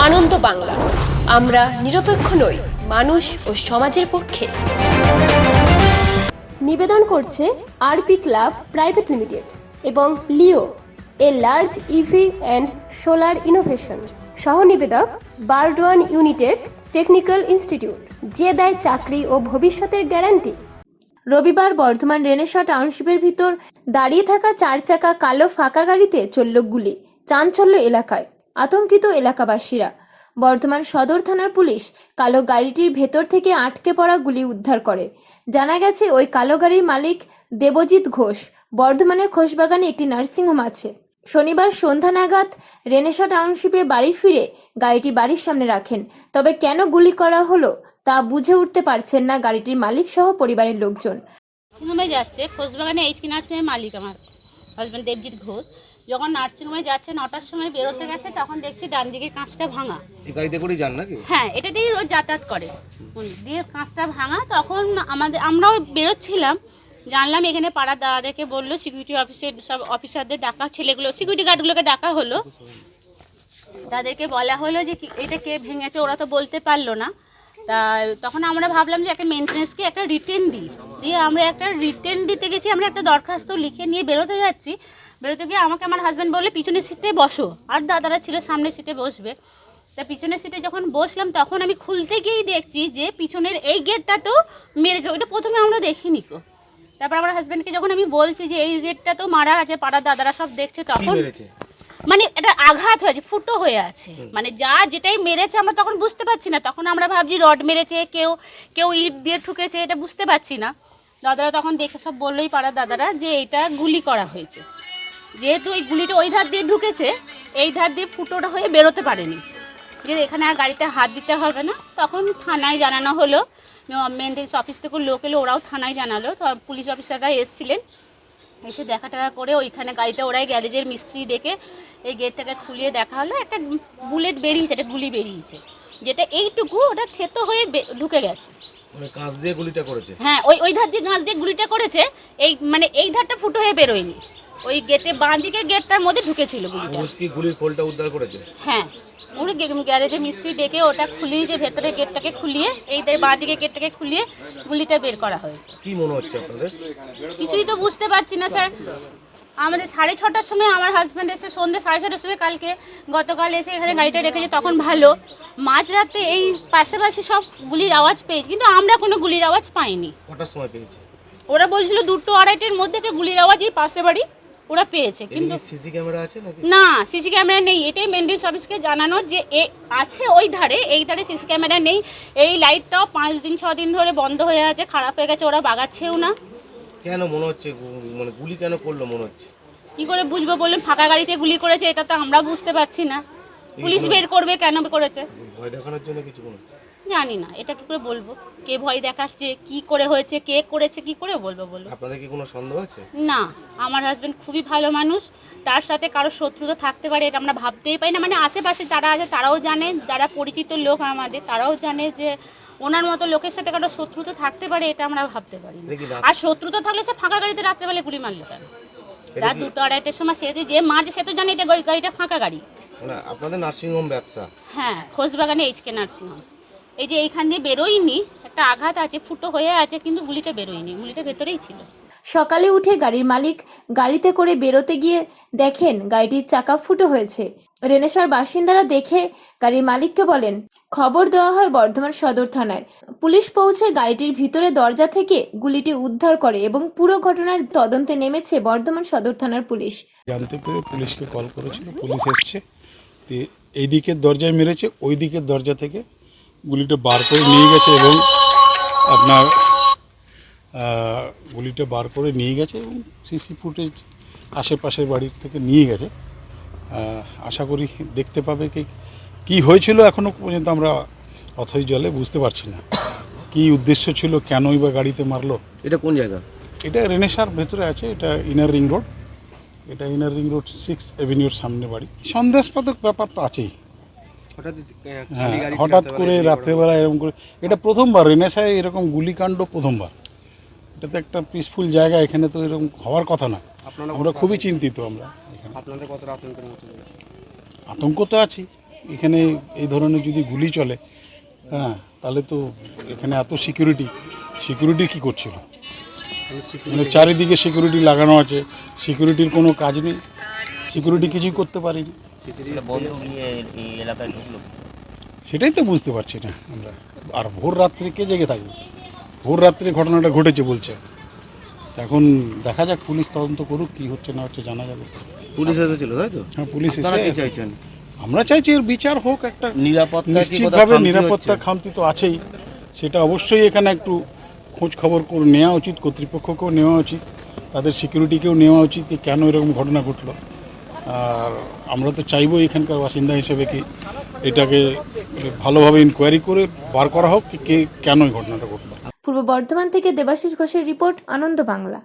আনন্দ বাংলা। আমরা নিরপেক্ষ নই, মানুষ ও সমাজের পক্ষে। নিবেদন করছে আরপি ক্লাব প্রাইভেট লিমিটেড এবং Leo, a large EV and solar innovation. সহ নিবেদক বারডোয়ান ইউনিটেড টেকনিক্যাল ইনস্টিটিউট, যে দেয় চাকরি ও ভবিষ্যতের গ্যারান্টি। রবিবার বর্ধমান রেনেসা টাউনশিপের ভিতর দাঁড়িয়ে থাকা চার চাকা কালো ফাঁকা গাড়িতে চলল গুলি, চাঞ্চল্য এলাকায়। আতঙ্কিত এলাকাবাসীরা। বর্ধমান সদর থানার পুলিশ কালো গাড়িটির ভেতর থেকে আটকে পড়া গুলি উদ্ধার করে। জানা গেছে, ওই কালো গাড়ির মালিক দেবজিৎ ঘোষ। বর্ধমানের খোশবাগানে একটি নার্সিংহোম আছে। শনিবার সন্ধ্যা নাগাদ রেনেসা টাউনশিপে বাড়ি ফিরে গাড়িটি বাড়ির সামনে রাখেন। তবে কেন গুলি করা হলো তা বুঝে উঠতে পারছেন না গাড়িটির মালিক সহ পরিবারের লোকজন। যাচ্ছে, খোশবাগানে মালিক আমার হাজব্যান্ড দেবজিৎ ঘোষ। যখন নার্সিংহোমে যাচ্ছে নটার সময় বেরোতে গেছে তখন দেখছি ডান দিকের কাঁচটা ভাঙা। এই গাড়িতে করেই যান নাকি? হ্যাঁ এটা দিয়েই রোজ যাতায়াত করে। উনি। দিয়ে কাঁচটা ভাঙা তখন আমাদের আমরাও বেরোচ্ছিলাম। জানলাম এখানে পাড়ার দাদাদেরকে বলল সিকিউরিটি অফিসের সব অফিসারদের ডাকা ছেলেগুলো সিকিউরিটি গার্ডগুলোকে ডাকা হলো। তাদেরকে বলা হলো যে এটা কে ভেঙেছে? ওরা তো বলতে পারল না। তা তখন আমরা ভাবলাম যে একটা মেনটেন্সকে একটা রিটেন দিই। দিয়ে আমরা একটা রিটেন দিতে গেছি আমরা একটা দরখাস্ত লিখে নিয়ে বেরোতে যাচ্ছি। বেরোতে গিয়ে আমাকে আমার হাজব্যান্ড বললে পিছনের সিটে বসো। আর দাদারা ছিল সামনের সিটে বসবে। তা পিছনের সিটে যখন বসলাম তখন আমি খুলতে গিয়েই দেখছি যে পিছনের এই গেটটা তো মেরেছে। ওইটা প্রথমে আমরা দেখিনি কো। তারপর আমার হাজব্যান্ডকে যখন আমি বলছি যে এই গেটটা তো মারা আছে পাড়ার দাদারা সব দেখছে তখন মানে এটা আঘাত হয়েছে ফুটো হয়ে আছে। মানে যা যেটাই মেরেছে আমরা তখন বুঝতে পারছি না। তখন আমরা ভাবছি রড মেরেছে কেউ কেউ ইট দিয়ে ঠুকেছে এটা বুঝতে পারছি না। দাদারা তখন দেখে সব বললোই পাড়ার দাদারা যে এটা গুলি করা হয়েছে। যেহেতু এই গুলিটা ওই ধার দিয়ে ঢুকেছে এই ধার দিয়ে ফুটোটা হয়ে বেরোতে পারেনি। যে এখানে আর গাড়িতে হাত দিতে হবে না। তখন থানায় জানানো হলো মেনটেন্স অফিস থেকে লোক এলো ওরাও থানায় জানালো। তো পুলিশ অফিসাররা এসছিলেন এসে দেখা টাকা করে ওইখানে গাড়িটা ওরাই গ্যারেজের মিস্ত্রি ডেকে এই গেটটাকে খুলিয়ে দেখা হলো। একটা বুলেট বেরিয়েছে একটা গুলি বেরিয়েছে। যেটা এইটুকু ওটা থেতো হয়ে ঢুকে গেছে। মানে কাঁচ দিয়ে গুলিটা করেছে? হ্যাঁ ওই ওই ধার দিয়ে গাছ দিয়ে গুলিটা করেছে। এই মানে এই ধারটা ফুটো হয়ে বেরোয়নি। ওই গেটে বাঁ দিকের গেটটার মধ্যে ঢুকেছিল গুলিটা। ঘোষ গুলির খোলটা উদ্ধার করেছে? হ্যাঁ গে- গ্যারেজে মিস্ত্রি ডেকে ওটা খুলিয়ে যে ভেতরে গেটটাকে খুলিয়ে এই বাঁ দিকে গেটটাকে খুলিয়ে গুলিটা বের করা হয়েছে। কি মনে হচ্ছে আপনাদের? কিছুই তো বুঝতে পারছি না স্যার। আমাদের সাড়ে ছটার সময় আমার হাজব্যান্ড এসে সন্ধ্যে সাড়ে ছটার সময় কালকে গতকাল এসে এখানে গাড়িটা রেখেছে তখন ভালো। মাঝরাতে এই পাশাপাশি সব গুলির আওয়াজ পেয়েছি কিন্তু আমরা কোনো গুলির আওয়াজ পাইনি। কটার সময় পেয়েছে? ওরা বলছিল দুটো আড়াইটের মধ্যে একটা গুলির আওয়াজ এই পাশে বাড়ি ওরা পেয়েছে কিন্তু সিসি ক্যামেরা আছে নাকি? না সিসি ক্যামেরা নেই এটাই মেনটেন্স অফিসকে জানানো যে এ আছে ওই ধারে এই ধারে সিসি ক্যামেরা নেই এই লাইটটাও পাঁচ দিন ছ দিন ধরে বন্ধ হয়ে আছে খারাপ হয়ে গেছে ওরা বাগাচ্ছেও না। কেন মনে হচ্ছে মানে গুলি কেন করল মনে হচ্ছে? কি করে বুঝব বললেন ফাঁকা গাড়িতে গুলি করেছে এটা তো আমরা বুঝতে পারছি না। পুলিশ বের করবে কেন করেছে? ভয় দেখানোর জন্য কিছু? জানি না এটা কি করে বলব? কে ভয় দেখাচ্ছে কি করে হয়েছে কে করেছে কি করে বলব বলব আপনাদের কি কোনো সন্দেহ আছে? না আমার হাজবেন্ড খুবই ভালো মানুষ তার সাথে কারও শত্রুতা থাকতে পারে এটা আমরা ভাবতেই পারি না মানে আশেপাশে তারা আছে তারাও জানে যারা পরিচিত লোক আমাদের তারাও জানে যে ওনার মতো লোকের সাথে কারও শত্রুতা থাকতে পারে এটা আমরা ভাবতে পারি না। আর শত্রুতা থাকলে সে ফাঁকা গাড়িতে রাত্রেবেলা গুলি মারলো কেন? রাত দুটো আড়াইটার সময় সে যে- যে মাঝে সে তো জানে এটা গাড়ি- গাড়িটা ফাঁকা গাড়ি। মানে আপনাদের নার্সিংহোম ব্যবসা? হ্যাঁ খোঁজবাগানে এইচকে নার্সিংহোম। এই যে এইখান দিয়ে বেরোয়নি একটা আঘাত আছে ফুটো হয়ে আছে কিন্তু গুলিটা বেরোয়নি গুলিটা ভেতরেই ছিল। সকালে উঠে গাড়ির মালিক গাড়িতে করে বেরোতে গিয়ে দেখেন গাড়িটির চাকা ফুটো হয়েছে। রেনেসার বাসিন্দারা দেখে গাড়ির মালিককে বলেন খবর দেওয়া হয় বর্ধমান সদর থানায়। পুলিশ পৌঁছে গাড়িটির ভিতরে দরজা থেকে গুলিটি উদ্ধার করে এবং পুরো ঘটনার তদন্তে নেমেছে বর্ধমান সদর থানার পুলিশ। জানতে পেরে পুলিশকে কল করেছিল পুলিশ এসছে তো এই দিকের দরজায় মেরেছে ওই দিকের দরজা থেকে গুলিটা বার করে নিয়ে গেছে এবং আপনার গুলিটা বার করে নিয়ে গেছে এবং সিসি ফুটেজ আশেপাশের বাড়ির থেকে নিয়ে গেছে। আশা করি দেখতে পাবে কি কী হয়েছিল এখনও পর্যন্ত আমরা অথই জলে বুঝতে পারছি না। কী উদ্দেশ্য ছিল কেনই বা গাড়িতে মারলো? এটা কোন জায়গা? এটা রেনেসার ভেতরে আছে এটা ইনার রিং রোড। এটা ইনার রিং রোড সিক্স অ্যাভিনিউর সামনে বাড়ি। সন্দেশপাতক ব্যাপার তো আছেই। হ্যাঁ হঠাৎ করে রাত্রেবেলা এরকম করে এটা প্রথমবার রেনেসায় এরকম গুলিকাণ্ড প্রথমবার। এটা তো একটা পিসফুল জায়গা এখানে তো এরকম হওয়ার কথা না। আমরা খুবই চিন্তিত আমরা আপনাদের কতটা আতঙ্কের আতঙ্ক তো আছি। এখানে এই ধরনের যদি গুলি চলে হ্যাঁ তাহলে তো এখানে এত সিকিউরিটি সিকিউরিটি কি করছিল? মানে চারিদিকে সিকিউরিটি লাগানো আছে। সিকিউরিটির কোনো কাজ নেই। সিকিউরিটি কিছুই করতে পারিনি। বন্দুক নিয়ে এই এলাকায় ঢুকলো। সেটাই তো বুঝতে পারছি না আমরা। আর ভোর রাত্রে কে জেগে থাকবে? ভোর রাত্রে ঘটনাটা ঘটেছে বলছে। তা এখন দেখা যাক পুলিশ তদন্ত করুক কি হচ্ছে না হচ্ছে জানা যাবে। পুলিশ এসেছিল তাই তো? হ্যাঁ পুলিশ এসে চাইছেন? আমরা চাইছি এর বিচার হোক একটা। নিরাপত্তা নিশ্চিতভাবে নিরাপত্তার খামতি তো আছেই। সেটা অবশ্যই এখানে একটু খোঁজ খবর নেওয়া উচিত কর্তৃপক্ষকেও নেওয়া উচিত তাদের সিকিউরিটিকেও নেওয়া উচিত কেন এরকম ঘটনা ঘটলো। আর আমরা তো চাইব এখানকার বাসিন্দা হিসেবে কি এটাকে ভালোভাবে ইনকোয়ারি করে বার করা হোক, কে কেন এই ঘটনাটা ঘটলো। পূর্ব বর্ধমান থেকে দেবাশিস ঘোষের রিপোর্ট, আনন্দ বাংলা।